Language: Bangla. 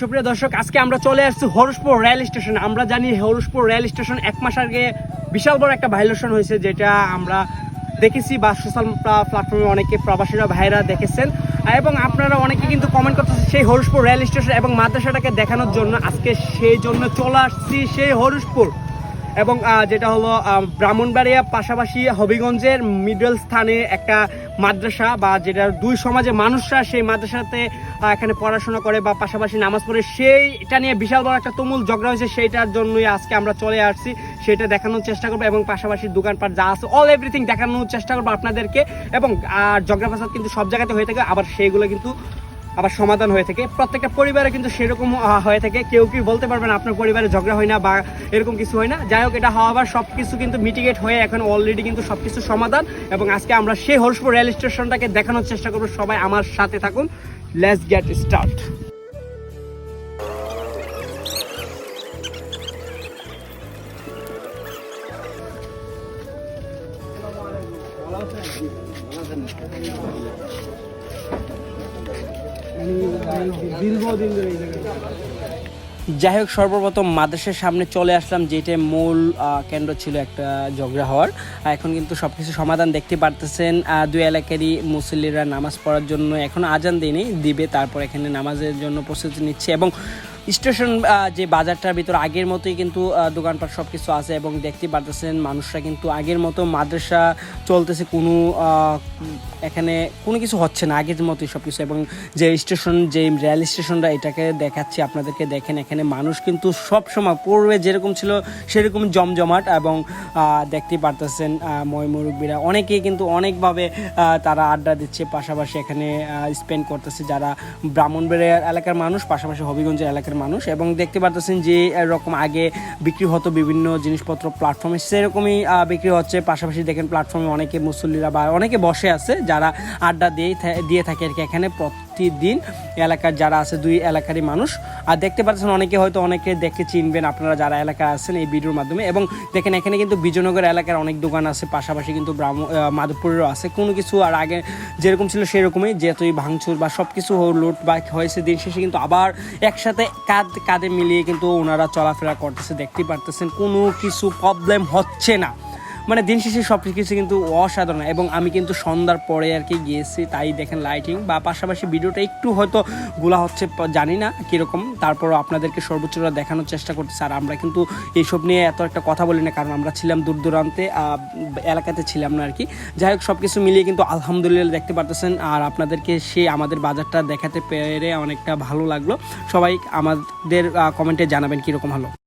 সুপ্রিয় দর্শক, আজকে আমরা চলে আসছি হরসপুর রেল স্টেশন। আমরা জানি হরসপুর রেল স্টেশন এক মাস আগে বিশাল বড় একটা ভাইলেশন হয়েছে, যেটা আমরা দেখেছি বা সোশ্যাল প্ল্যাটফর্মে অনেকে প্রবাসীরা ভাইরা দেখেছেন। এবং আপনারা অনেকে কিন্তু কমেন্ট করতেছেন সেই হরসপুর রেল স্টেশন এবং মাদ্রাসাটাকে দেখানোর জন্য। আজকে সেই জন্য চলে আসছি সেই হরসপুর। এবং যেটা হলো ব্রাহ্মণবাড়িয়া পাশাপাশি হবিগঞ্জের মিডল স্থানে একটা মাদ্রাসা বা যেটা দুই সমাজের মানুষরা সেই মাদ্রাসাতে এখানে পড়াশোনা করে বা পাশাপাশি নামাজ পড়ে, সেইটা নিয়ে বিশাল বড় একটা তুমুল ঝগড়া হয়েছে, সেইটার জন্যই আজকে আমরা চলে আসছি। সেটা দেখানোর চেষ্টা করব এবং পাশাপাশি দোকানপাট যা আছে অল এভরিথিং দেখানোর চেষ্টা করব আপনাদেরকে। এবং, আর ঝগড়া ফাসাদ কিন্তু সব জায়গাতে হয়ে থাকে, আবার সেইগুলো কিন্তু আবার সমাধান হয়ে থাকে। প্রত্যেকটা পরিবারে কিন্তু সেরকম হয়ে থাকে। কেউ কি বলতে পারবেন আপনার পরিবারে ঝগড়া হয় না বা এরকম কিছু হয় না। যাই হোক, এটা হওয়ার সব কিছু কিন্তু মিটিগেট হয়ে এখন অলরেডি কিন্তু সব কিছু সমাধান। এবং আজকে আমরা সেই হরসপুর রেল স্টেশনটাকে দেখানোর চেষ্টা করব। সবাই আমার সাথে থাকুন। লেটস গেট স্টার্ট যাই হোক, সর্বপ্রথম মাদ্রাসার সামনে চলে আসলাম যেটা মূল কেন্দ্র ছিল একটা ঝগড়া হওয়ার। এখন কিন্তু সব কিছু সমাধান দেখতে পারতেছেন দুই এলাকারই মুসল্লিরা নামাজ পড়ার জন্য এখন আজান দিনই দিবে, তারপর এখানে নামাজের জন্য প্রস্তুতি নিচ্ছে এবং স্টেশন যে বাজারটার ভিতর আগের মতোই কিন্তু দোকানপাট সব কিছু আছে এবং দেখতে পারতেছেন মানুষরা কিন্তু আগের মতো মাদ্রাসা চলতেছে কোনো এখানে কোনো কিছু হচ্ছে না আগের মতোই সব কিছু এবং যে স্টেশন যে রেল স্টেশনটা এটাকে দেখাচ্ছি আপনাদেরকে দেখেন এখানে মানুষ কিন্তু সব সময় পূর্বে যেরকম ছিল সেরকম জমজমাট এবং আহ, দেখতে পারতেছেন ময় মুরব্বীরা অনেকেই কিন্তু অনেকভাবে তারা আড্ডা দিচ্ছে পাশাপাশি এখানে স্পেন্ড করতেছে যারা ব্রাহ্মণবাড়িয়া এলাকার মানুষ পাশাপাশি হবিগঞ্জের এলাকার মানুষ। এবং দেখতে পারতেছেন যে এরকম আগে বিক্রি হতো বিভিন্ন জিনিসপত্র প্ল্যাটফর্মে সেরকমই বিক্রি হচ্ছে। পাশাপাশি দেখেন প্ল্যাটফর্মে অনেকে মুসল্লিরা বা অনেকে বসে আছে, যারা আড্ডা দিয়ে দিয়ে থাকে আর কি। এখানে প্রতিদিন এলাকার যারা আছে, দুই এলাকারই মানুষ। আর দেখতে পাচ্ছেন অনেকে হয়তো অনেকে দেখে চিনবেন আপনারা যারা এলাকায় আছেন এই ভিডিওর মাধ্যমে। এবং দেখেন এখানে কিন্তু বিজয়নগর এলাকার অনেক দোকান আছে, পাশাপাশি কিন্তু ব্রাহ্ম মাধবপুরেরও আছে। কোনো কিছু আর আগে যেরকম ছিল সেরকমই যেহেতুই ভাঙচুর বা সব কিছু লুট বা হয়েছে দিন শেষে কিন্তু আবার একসাথে কাঁধ, কাঁধে মিলিয়ে কিন্তু ওনারা চলাফেরা করতেছে, দেখতে পারতেছেন। কোনো কিছু প্রবলেম হচ্ছে না। মানে দিন শেষে সব কিছু কিন্তু অসাধারণ এবং আমি কিন্তু সন্ধ্যার পরে আর কি গিয়েছি, তাই দেখেন লাইটিং বা পাশাপাশি ভিডিওটা একটু হয়তো গোলা হচ্ছে জানি না কীরকম। তারপরও আপনাদেরকে সর্বোচ্চটা দেখানোর চেষ্টা করতেছি। আর আমরা কিন্তু এইসব নিয়ে এত একটা কথা বলি না, কারণ আমরা ছিলাম দূর দূরান্তে এলাকাতে ছিলাম না আর কি। যাই হোক সব কিছু মিলিয়ে কিন্তু আলহামদুলিল্লাহ দেখতে পারতেছেন। আর আপনাদেরকে সে আমাদের বাজারটা দেখাতে পেরে অনেকটা ভালো লাগল। সবাই আমাদের কমেন্টে জানাবেন কীরকম হলো।